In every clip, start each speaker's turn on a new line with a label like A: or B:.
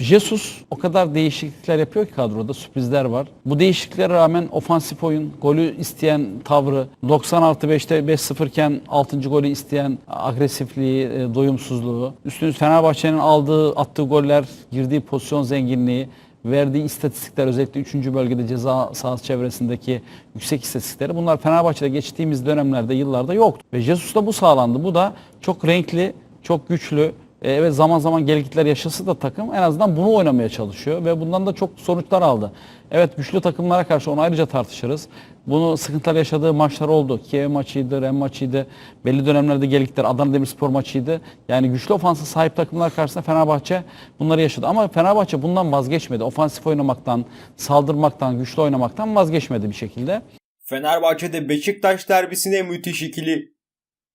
A: Jesus o kadar değişiklikler yapıyor ki kadroda sürprizler var. Bu değişikliklere rağmen ofansif oyun, golü isteyen tavrı, 90 artı 5'te 5-0 iken 6. golü isteyen agresifliği, e, doyumsuzluğu, üstünüz Fenerbahçe'nin aldığı, attığı goller, girdiği pozisyon zenginliği, verdiği istatistikler özellikle 3. bölgede ceza sahası çevresindeki yüksek istatistikleri bunlar Fenerbahçe'de geçtiğimiz dönemlerde, yıllarda yoktu. Ve Jesus'ta bu sağlandı. Bu da çok renkli, çok güçlü, e, Evet zaman zaman gelikler yaşası da takım en azından bunu oynamaya çalışıyor ve bundan da çok sonuçlar aldı. Evet güçlü takımlara karşı onu ayrıca tartışırız. Bunu sıkıntılar yaşadığı maçlar oldu. Kiev maçıydı, Ren maçıydı. Belli dönemlerde gelikler Adana Demirspor maçıydı. Yani güçlü ofansa sahip takımlar karşısında Fenerbahçe bunları yaşadı. Ama Fenerbahçe bundan vazgeçmedi. Ofansif oynamaktan, saldırmaktan, güçlü oynamaktan vazgeçmedi bir şekilde.
B: Fenerbahçe'de Beşiktaş derbisine müthiş ikili.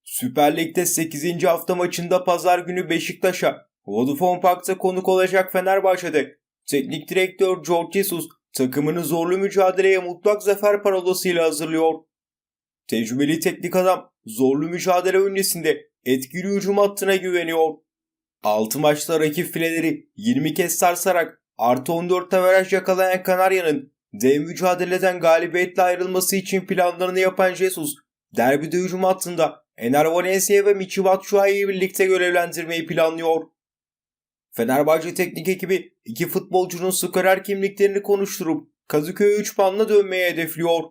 B: Süper Lig'de 8. hafta maçında pazar günü Beşiktaş'a Vodafone Park'ta konuk olacak Fenerbahçe'de teknik direktör George Jesus takımını zorlu mücadeleye mutlak zafer parolasıyla hazırlıyor. Tecrübeli teknik adam zorlu mücadele öncesinde etkili hücum hattına güveniyor. 6 maçta rakip fileleri 20 kez sarsarak artı 14 averaj yakalayan Kanarya'nın dev mücadeleden galibiyetle ayrılması için planlarını yapan Jesus, derbide hücum hattında Ener Valencia ve Michi Batshuayi'yi birlikte görevlendirmeyi planlıyor. Fenerbahçe teknik ekibi iki futbolcunun skorer kimliklerini konuşturup Kadıköy'e 3 puanla dönmeye hedefliyor.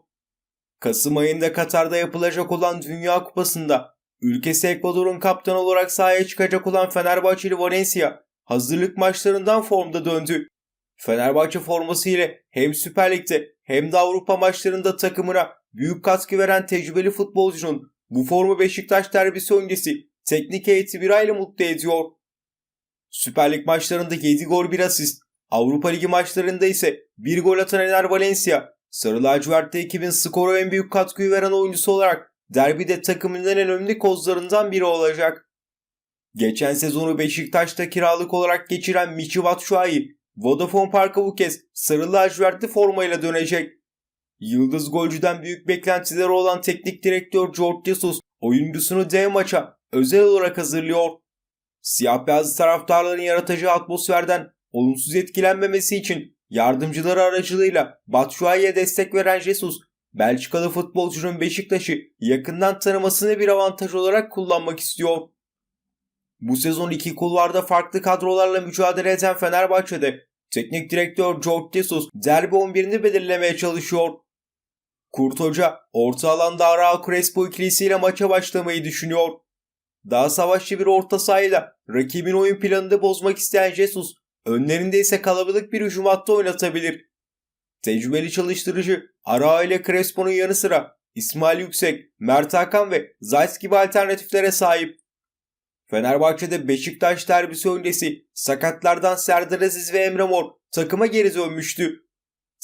B: Kasım ayında Katar'da yapılacak olan Dünya Kupası'nda ülkesi Ekvador'un kaptanı olarak sahaya çıkacak olan Fenerbahçeli Valencia hazırlık maçlarından formda döndü. Fenerbahçe forması ile hem Süper Lig'de hem de Avrupa maçlarında takımına büyük katkı veren tecrübeli futbolcunun bu formu Beşiktaş derbisi öncesi teknik heyeti bir aile mutlu ediyor. Süper Lig maçlarında 7 gol 1 asist, Avrupa Ligi maçlarında ise 1 gol atan Ener Valencia, Sarı lacivertli ekibin skora en büyük katkıyı veren oyuncusu olarak derbide takımının en önemli kozlarından biri olacak. Geçen sezonu Beşiktaş'ta kiralık olarak geçiren Michi Batshuayi, Vodafone Park'a bu kez sarı lacivertli formayla dönecek. Yıldız golcüden büyük beklentileri olan teknik direktör George Jesus oyuncusunu dev maça özel olarak hazırlıyor. Siyah beyazlı taraftarların yaratacağı atmosferden olumsuz etkilenmemesi için yardımcıları aracılığıyla Batshuayi'ye destek veren Jesus, Belçikalı futbolcunun Beşiktaş'ı yakından tanımasını bir avantaj olarak kullanmak istiyor. Bu sezon iki kulvarda farklı kadrolarla mücadele eden Fenerbahçe'de teknik direktör George Jesus derbi 11'ini belirlemeye çalışıyor. Kurt Hoca orta alanda Aral Crespo ikilisiyle maça başlamayı düşünüyor. Daha savaşçı bir orta sahayla rakibin oyun planını bozmak isteyen Jesus, önlerinde ise kalabalık bir hücum hattı oynatabilir. Tecrübeli çalıştırıcı Ara ile Crespo'nun yanı sıra İsmail Yüksek, Mert Hakan ve Zayt gibi alternatiflere sahip. Fenerbahçe'de Beşiktaş derbisi öncesi sakatlardan Serdar Aziz ve Emre Mor takıma geri dönmüştü.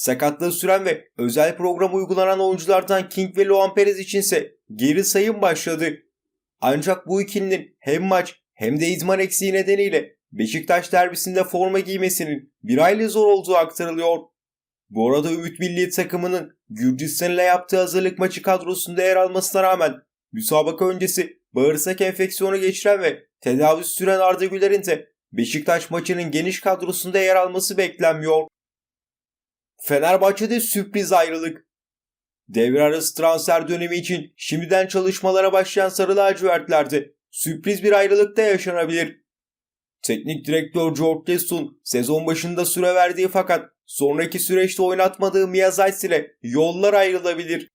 B: Sakatlığı süren ve özel program uygulanan oyunculardan King ve Luan Perez içinse geri sayım başladı. Ancak bu ikilinin hem maç hem de idman eksiği nedeniyle Beşiktaş derbisinde forma giymesinin bir aylık zor olduğu aktarılıyor. Bu arada Ümit Milli takımının Gürcistan ile yaptığı hazırlık maçı kadrosunda yer almasına rağmen müsabaka öncesi bağırsak enfeksiyonu geçiren ve tedavi süren Arda Güler'in de Beşiktaş maçının geniş kadrosunda yer alması beklenmiyor. Fenerbahçe'de sürpriz ayrılık. Devre arası transfer dönemi için şimdiden çalışmalara başlayan Sarı lacivertlerde sürpriz bir ayrılık da yaşanabilir. Teknik direktör George Lesun sezon başında süre verdiği fakat sonraki süreçte oynatmadığı Mia Zayt ile yollar ayrılabilir.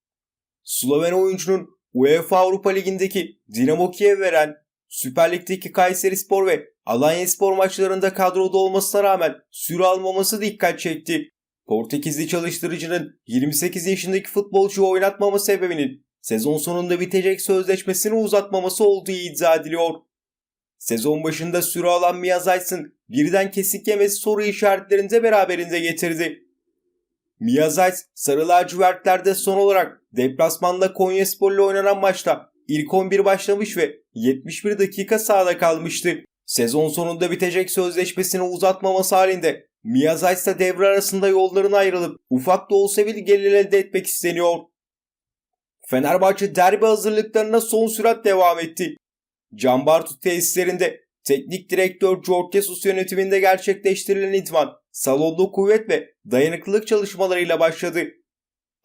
B: Sloven oyuncunun UEFA Avrupa Ligi'ndeki Dinamo Kiev veren Süper Lig'deki Kayseri Spor ve Alanya Spor maçlarında kadroda olmasına rağmen süre almaması dikkat çekti. Portekizli çalıştırıcının 28 yaşındaki futbolcuyu oynatmama sebebinin sezon sonunda bitecek sözleşmesini uzatmaması olduğu iddia ediliyor. Sezon başında süre alan Mia Zayt'ın birden kesik yemesi soru işaretlerini de beraberinde getirdi. Mia Zayt sarı lacivertlerde son olarak deplasmanda Konyaspor ile oynanan maçta ilk 11 başlamış ve 71 dakika sahada kalmıştı. Sezon sonunda bitecek sözleşmesini uzatmaması halinde Miyazay ise devre arasında yollarına ayrılıp ufak da olsa bir gelir elde etmek isteniyor. Fenerbahçe derbi hazırlıklarına son sürat devam etti. Can Bartu tesislerinde teknik direktör George Jesus yönetiminde gerçekleştirilen idman, salonda kuvvet ve dayanıklılık çalışmalarıyla başladı.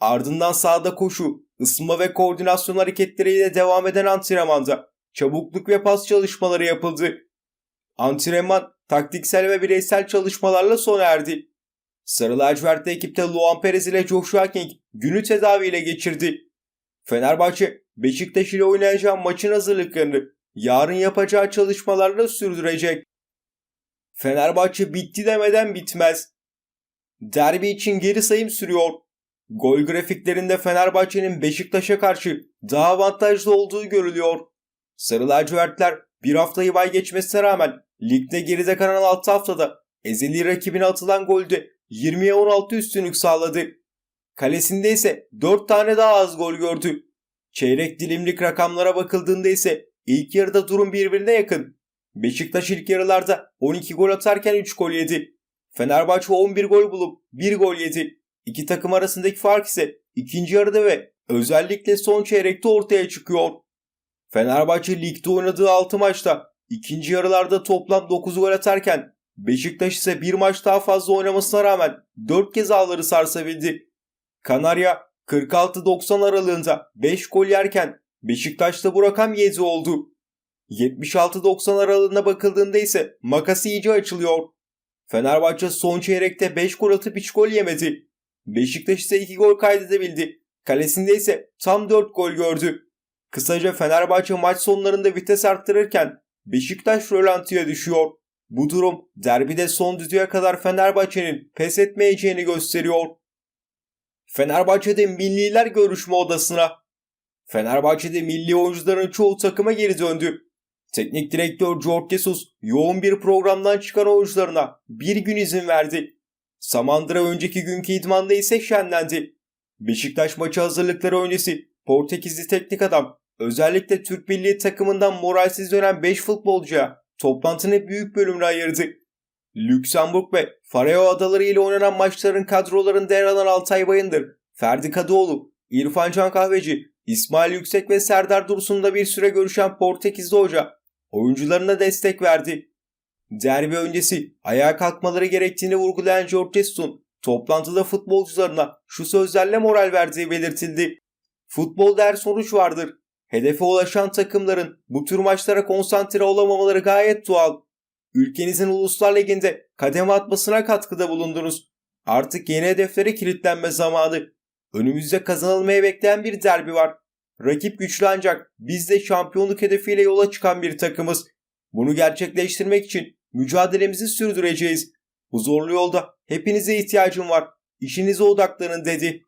B: Ardından sahada koşu, ısınma ve koordinasyon hareketleriyle devam eden antrenmanda çabukluk ve pas çalışmaları yapıldı. Antrenman taktiksel ve bireysel çalışmalarla sona erdi. Sarı lacivertli ekipte Luan Perez ile Joshua King günü tedaviyle geçirdi. Fenerbahçe Beşiktaş ile oynayacağı maçın hazırlıklarını yarın yapacağı çalışmalarla sürdürecek. Fenerbahçe bitti demeden bitmez. Derbi için geri sayım sürüyor. Gol grafiklerinde Fenerbahçe'nin Beşiktaş'a karşı daha avantajlı olduğu görülüyor. Sarı lacivertler bir haftayı bay geçmesine rağmen ligde geride kalan 6 haftada ezeli rakibine atılan golde 20'ye 16 üstünlük sağladı. Kalesinde ise 4 tane daha az gol gördü. Çeyrek dilimlik rakamlara bakıldığında ise ilk yarıda durum birbirine yakın. Beşiktaş ilk yarılarda 12 gol atarken 3 gol yedi. Fenerbahçe 11 gol bulup 1 gol yedi. İki takım arasındaki fark ise ikinci yarıda ve özellikle son çeyrekte ortaya çıkıyor. Fenerbahçe ligde oynadığı 6 maçta ikinci yarılarda toplam 9 gol atarken Beşiktaş ise bir maç daha fazla oynamasına rağmen 4 kez ağları sarsabildi. Kanarya 46-90 aralığında 5 gol yerken Beşiktaş'ta bu rakam 7 oldu. 76-90 aralığına bakıldığında ise makas iyice açılıyor. Fenerbahçe son çeyrekte 5 gol atıp hiç gol yemedi. Beşiktaş ise 2 gol kaydedebildi. Kalesinde ise tam 4 gol gördü. Kısaca Fenerbahçe maç sonlarında vites arttırırken Beşiktaş rölantiye düşüyor. Bu durum derbide son düdüğe kadar Fenerbahçe'nin pes etmeyeceğini gösteriyor. Fenerbahçe'de milliler görüşme odasına. Fenerbahçe'de milli oyuncuların çoğu takıma geri döndü. Teknik direktör George Jesus yoğun bir programdan çıkan oyuncularına bir gün izin verdi. Samandıra önceki günkü idmanda ise şenlendi. Beşiktaş maçı hazırlıkları öncesi Portekizli teknik adam özellikle Türk milli takımından moralsiz dönen 5 futbolcuya toplantının büyük bölümünü ayırdı. Lüksemburg ve Faroe Adaları ile oynanan maçların kadrolarında yer alan Altay Bayındır, Ferdi Kadıoğlu, İrfan Can Kahveci, İsmail Yüksek ve Serdar Dursun'da bir süre görüşen Portekizli hoca oyuncularına destek verdi. Derbi öncesi ayağa kalkmaları gerektiğini vurgulayan George Jesus'un toplantıda futbolcularına şu sözlerle moral verdiği belirtildi. Futbolda her sonuç vardır. Hedefe ulaşan takımların bu tür maçlara konsantre olamamaları gayet doğal. Ülkenizin Uluslar Ligi'nde kademe atmasına katkıda bulundunuz. Artık yeni hedeflere kilitlenme zamanı. Önümüzde kazanılmaya bekleyen bir derbi var. Rakip güçlü ancak biz de şampiyonluk hedefiyle yola çıkan bir takımız. Bunu gerçekleştirmek için mücadelemizi sürdüreceğiz. Bu zorlu yolda hepinize ihtiyacım var. İşinize odaklanın dedi.